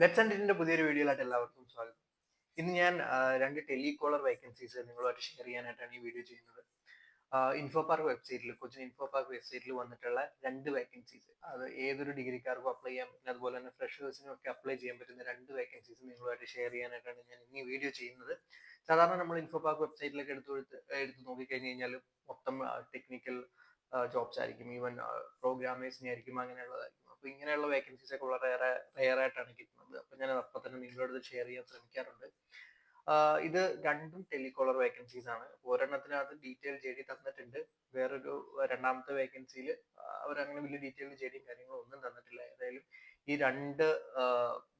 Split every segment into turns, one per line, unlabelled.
Let's ആൻഡിന്റെ പുതിയൊരു വീഡിയോയിലായിട്ട് എല്ലാവർക്കും സ്വാഗതം. ഇന്ന് ഞാൻ രണ്ട് ടെലികോളർ വേക്കൻസീസ് നിങ്ങളുമായിട്ട് ഷെയർ ചെയ്യാനായിട്ടാണ് ഈ വീഡിയോ ചെയ്യുന്നത്. ഇൻഫോ പാർക്ക് വെബ്സൈറ്റിൽ കൊച്ചിൻ ഇൻഫോ പാർക്ക് വെബ്സൈറ്റിൽ വന്നിട്ടുള്ള രണ്ട് വേക്കൻസീസ് അത് ഏതൊരു ഡിഗ്രിക്കാർക്കും അപ്ലൈ ചെയ്യാൻ പറ്റുന്ന അതുപോലെ തന്നെ ഫ്രഷേഴ്സിനും ഒക്കെ അപ്ലൈ ചെയ്യാൻ പറ്റുന്ന രണ്ട് വേക്കൻസീസ് നിങ്ങളുമായിട്ട് ഷെയർ ചെയ്യാനായിട്ടാണ് ഞാൻ ഈ വീഡിയോ ചെയ്യുന്നത്. സാധാരണ നമ്മൾ ഇൻഫോ പാർക്ക് വെബ്സൈറ്റിലൊക്കെ എടുത്ത് കൊടുത്ത് എടുത്ത് നോക്കിക്കഴിഞ്ഞ് കഴിഞ്ഞാൽ മൊത്തം ടെക്നിക്കൽ ജോബ്സ് ആയിരിക്കും. ഈവൻ പ്രോഗ്രാമേഴ്സിനെ ആയിരിക്കും അങ്ങനെയുള്ളതായിരിക്കും. അപ്പൊ ഇങ്ങനെയുള്ള വേക്കൻസീസ് ഒക്കെ വളരെ ആയിട്ടാണ് കിട്ടുന്നത്. അപ്പൊ ഞാൻ അപ്പൊ തന്നെ നിങ്ങളോട് ഷെയർ ചെയ്യാൻ ശ്രമിക്കാറുണ്ട്. ഇത് രണ്ടും ടെലികോളർ വേക്കൻസീസ് ആണ്. ഒരെണ്ണത്തിനകത്ത് ഡീറ്റെയിൽ ജെ ഡി തന്നിട്ടുണ്ട്. വേറൊരു രണ്ടാമത്തെ വേക്കൻസിയിൽ അവരങ്ങനെ വലിയ ഡീറ്റെയിൽ ജെ ഡിയും കാര്യങ്ങളും ഒന്നും തന്നിട്ടില്ല. ഏതായാലും ഈ രണ്ട്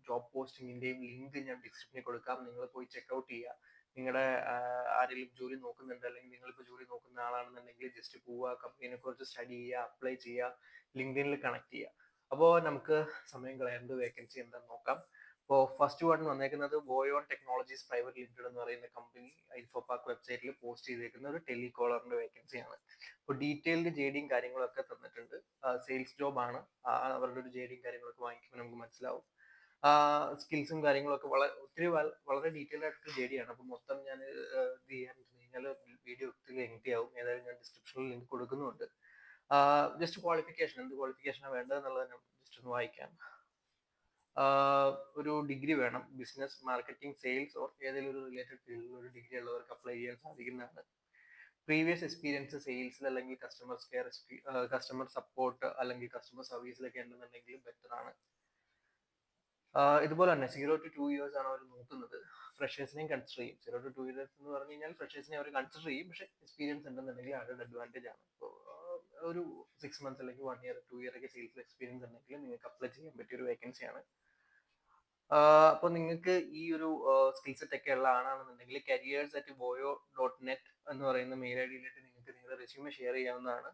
ജോബ് പോസ്റ്റിങ്ങിന്റെയും ലിങ്ക് ഞാൻ ഡിസ്ക്രിപ്ഷനിൽ കൊടുക്കാം. നിങ്ങൾ പോയി ചെക്ക്ഔട്ട് ചെയ്യുക. നിങ്ങളുടെ ആരെങ്കിലും ജോലി നോക്കുന്നുണ്ട് അല്ലെങ്കിൽ നിങ്ങളിപ്പോൾ ജോലി നോക്കുന്ന ആളാണെന്നുണ്ടെങ്കിൽ ജസ്റ്റ് പോവുക കമ്പനിയെ കുറിച്ച് സ്റ്റഡി ചെയ്യുക അപ്ലൈ ചെയ്യുക ലിങ്ക്ഡിനിൽ കണക്ട് ചെയ്യുക. അപ്പോൾ നമുക്ക് സമയം കളയേണ്ട വേക്കൻസി എന്താണെന്ന് നോക്കാം. അപ്പോൾ ഫസ്റ്റ് വൺ വന്നേക്കുന്നത് ബോയോൺ ടെക്നോളജീസ് പ്രൈവറ്റ് ലിമിറ്റഡ് എന്ന് പറയുന്ന കമ്പനി ഇൻഫോ വെബ്സൈറ്റിൽ പോസ്റ്റ് ചെയ്തേക്കുന്ന ഒരു ടെലികോളറിന്റെ വേക്കൻസിയാണ് അപ്പോൾ ഡീറ്റെയിൽഡ് ജെ ഡിയും കാര്യങ്ങളൊക്കെ തന്നിട്ടുണ്ട്. സെയിൽസ് ജോബ് ആണ്. അവരുടെ ഒരു ജെ ഡിയും കാര്യങ്ങളൊക്കെ വാങ്ങിക്കുമ്പോൾ നമുക്ക് മനസ്സിലാവും. സ്കിൽസും കാര്യങ്ങളൊക്കെ വളരെ ഒത്തിരി വളരെ ഡീറ്റെയിൽഡ് ആയിട്ട് ജെ ആണ് അപ്പോൾ മൊത്തം ഞാൻ ഇത് ചെയ്യാൻ വീഡിയോ ഒത്തിരി ലെങ്തി ആവും. ഏതായാലും ഞാൻ ഡിസ്ക്രിപ്ഷനിൽ ലിങ്ക് കൊടുക്കുന്നുണ്ട്. ജസ്റ്റ് ക്വാളിഫിക്കേഷൻ എന്ത് ക്വാളിഫിക്കേഷനാണ് വേണ്ടതെന്നുള്ളത് ജസ്റ്റ് ഒന്ന് വായിക്കാം. ഒരു ഡിഗ്രി വേണം. ബിസിനസ് മാർക്കറ്റിംഗ് സെയിൽസ് ഓർ ഏതെങ്കിലും ഒരു റിലേറ്റഡ് ഫീൽഡിൽ ഒരു ഡിഗ്രി ഉള്ളവർക്ക് അപ്ലൈ ചെയ്യാൻ സാധിക്കുന്നതാണ്. പ്രീവിയസ് എക്സ്പീരിയൻസ് സെയിൽസിൽ അല്ലെങ്കിൽ കസ്റ്റമർ കെയർ കസ്റ്റമർ സപ്പോർട്ട് അല്ലെങ്കിൽ കസ്റ്റമർ സർവീസിലൊക്കെ ഉണ്ടെന്നുണ്ടെങ്കിൽ ബെറ്റർ ആണ്. ഇതുപോലെ തന്നെ സീറോ ടു ടു ഇയേഴ്സ് ആണ് അവർ നോക്കുന്നത്. ഫ്രഷേഴ്സിനെയും കൺസിഡർ ചെയ്യും. സീറോ ടു ടു ഇയേഴ്സ് എന്ന് പറഞ്ഞു കഴിഞ്ഞാൽ ഫ്രഷേഴ്സിനെ അവർ കൺസിഡർ ചെയ്യും. പക്ഷേ എക്സ്പീരിയൻസ് ഉണ്ടെന്നുണ്ടെങ്കിൽ അവരുടെ അഡ്വാന്റേജ് ആണ്. ഒരു സിക്സ് മന്ത്സ് അല്ലെങ്കിൽ വൺ ഇയർ ടു ഇയർ ഒക്കെ സെയിൽസ് എക്സ്പീരിയൻസ് ഉണ്ടെങ്കിൽ നിങ്ങൾക്ക് അപ്ലൈ ചെയ്യാൻ പറ്റിയ ഒരു വേക്കൻസിയാണ് അപ്പോൾ നിങ്ങൾക്ക് ഈ ഒരു സ്കിൽ സെറ്റ് ഒക്കെ ഉള്ള ആളാണെന്നുണ്ടെങ്കിൽ careers at Boyo dot net എന്ന് പറയുന്ന മെയിൽ ഐ ഡിയിലേക്ക് നിങ്ങൾക്ക് നിങ്ങളുടെ റെസ്യൂമെ ഷെയർ ചെയ്യാവുന്നതാണ്.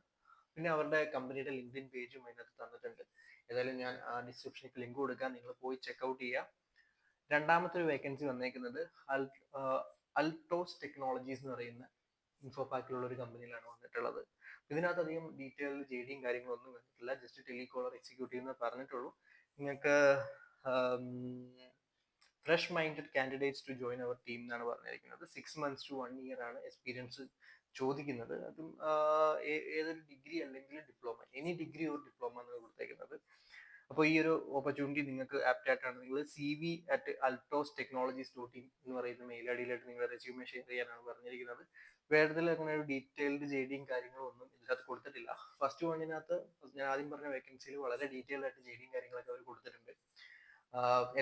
പിന്നെ അവരുടെ കമ്പനിയുടെ ലിങ്ക്ഡിൻ പേജും അതിനകത്ത് തന്നിട്ടുണ്ട്. ഏതായാലും ഞാൻ ആ ഡിസ്ക്രിപ്ഷനിൽ ലിങ്ക് കൊടുക്കാം. നിങ്ങൾ പോയി ചെക്കൗട്ട് ചെയ്യുക രണ്ടാമത്തെ ഒരു വേക്കൻസി വന്നേക്കുന്നത് അൾട്ടോസ് ടെക്നോളജീസ് എന്ന് പറയുന്ന ഇൻഫോ പാക്കിലുള്ള ഒരു കമ്പനിയിലാണ് വന്നിട്ടുള്ളത്. ഇതിനകത്ത് അധികം ഡീറ്റെയിൽ ജെ ഡിയും കാര്യങ്ങളൊന്നും വന്നിട്ടില്ല. ജസ്റ്റ് ടെലികോളർ എക്സിക്യൂട്ടീവ് എന്ന് പറഞ്ഞിട്ടുള്ളൂ. നിങ്ങൾക്ക് fresh minded candidates to join our team എന്നാണ് പറഞ്ഞിരിക്കുന്നത്. Six months to one year ആണ് എക്സ്പീരിയൻസ് ചോദിക്കുന്നത്. അതും ഏതൊരു ഡിഗ്രി അല്ലെങ്കിൽ ഡിപ്ലോമ എനി ഡിഗ്രി ഒരു ഡിപ്ലോമ എന്നാണ് കൊടുത്തേക്കുന്നത്. അപ്പോൾ ഈ ഒരു ഓപ്പർച്യൂണിറ്റി നിങ്ങൾക്ക് ആപ്റ്റ് ആയിട്ടാണ്. നിങ്ങൾ C V at Altos technologies dot in എന്ന് പറയുന്ന മെയിൽ ഐ ഡിയിലായിട്ട് നിങ്ങളുടെ റെസ്യൂമെ ഷെയർ ചെയ്യാനാണ് പറഞ്ഞിരിക്കുന്നത്. വേറെ അങ്ങനെ ഒരു ഡീറ്റെയിൽഡ് ജെ ഡിയും കാര്യങ്ങളും ഒന്നും ഇതിനകത്ത് കൊടുത്തിട്ടില്ല. ഫസ്റ്റ് വണ്ണിനകത്ത് ഞാൻ ആദ്യം പറഞ്ഞ വേക്കൻസിയിൽ വളരെ ഡീറ്റെയിൽഡ് ആയിട്ട് ജെ ഡിയും കാര്യങ്ങളൊക്കെ അവർ കൊടുത്തിട്ടുണ്ട്.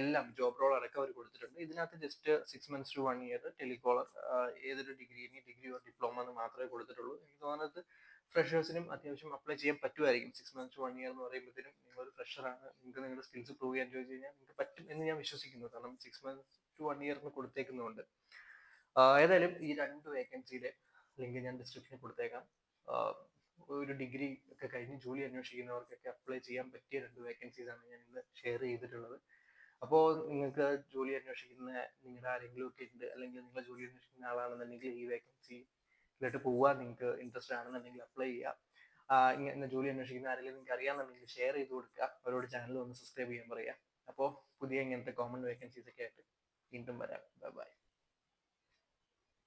എല്ലാം ജോബ് റോൾ അടക്കം അവർ കൊടുത്തിട്ടുണ്ട്. ഇതിനകത്ത് just six months to one year telecaller ഏതൊരു ഡിഗ്രി ഡിഗ്രി ഓർ ഡിപ്ലോമ എന്ന് മാത്രമേ കൊടുത്തിട്ടുള്ളൂ. എനിക്ക് തോന്നുന്നത് ഫ്രഷേഴ്സിനും അത്യാവശ്യം അപ്ലൈ ചെയ്യാൻ പറ്റുമായിരിക്കും. സിക്സ് മന്ത്സ് വൺ ഇയർ എന്ന് പറയുമ്പോഴത്തേനും നിങ്ങളൊരു ഫ്രഷറാണ് നിങ്ങൾക്ക് നിങ്ങളുടെ സ്കിൽസ് പ്രൂവ് ചെയ്യാൻ ചോദിച്ചു കഴിഞ്ഞാൽ നിങ്ങൾക്ക് പറ്റും എന്ന് ഞാൻ വിശ്വസിക്കുന്നു. കാരണം സിക്സ് മന്ത്സ് ടു വൺ കൊടുത്തേക്കുന്നുണ്ട് ആഹ് ഏതായാലും ഈ രണ്ട് വേക്കൻസിയുടെ ലിങ്ക് ഞാൻ ഡിസ്ക്രിപ്ഷനിൽ കൊടുത്തേക്കാം. ഒരു ഡിഗ്രി ഒക്കെ കഴിഞ്ഞ് ജോലി അന്വേഷിക്കുന്നവർക്കൊക്കെ അപ്ലൈ ചെയ്യാൻ പറ്റിയ രണ്ട് വേക്കൻസീസ് ആണ് ഞാൻ ഇന്ന് ഷെയർ ചെയ്തിട്ടുള്ളത്. അപ്പോൾ നിങ്ങൾക്ക് ജോലി അന്വേഷിക്കുന്ന നിങ്ങളുടെ ആരെങ്കിലും ഒക്കെ ഉണ്ട് അല്ലെങ്കിൽ നിങ്ങൾ ജോലി അന്വേഷിക്കുന്ന ആളാണെന്നുണ്ടെങ്കിൽ ഈ വേക്കൻസിയിലോട്ട് പോവാൻ നിങ്ങൾക്ക് ഇൻട്രസ്റ്റ് ആണെന്നുണ്ടെങ്കിൽ അപ്ലൈ ചെയ്യാം. ഇങ്ങനെ ജോലി അന്വേഷിക്കുന്ന ആരെങ്കിലും നിങ്ങൾക്ക് അറിയാമെന്നുണ്ടെങ്കിൽ ഷെയർ ചെയ്ത് കൊടുക്കുക അവരോട് ചാനൽ ഒന്ന് സബ്സ്ക്രൈബ് ചെയ്യാൻ പറയുക അപ്പോൾ പുതിയ ഇങ്ങനത്തെ കോമൺ വേക്കൻസീസ് ഒക്കെ ആയിട്ട് വീണ്ടും വരാം. ബൈ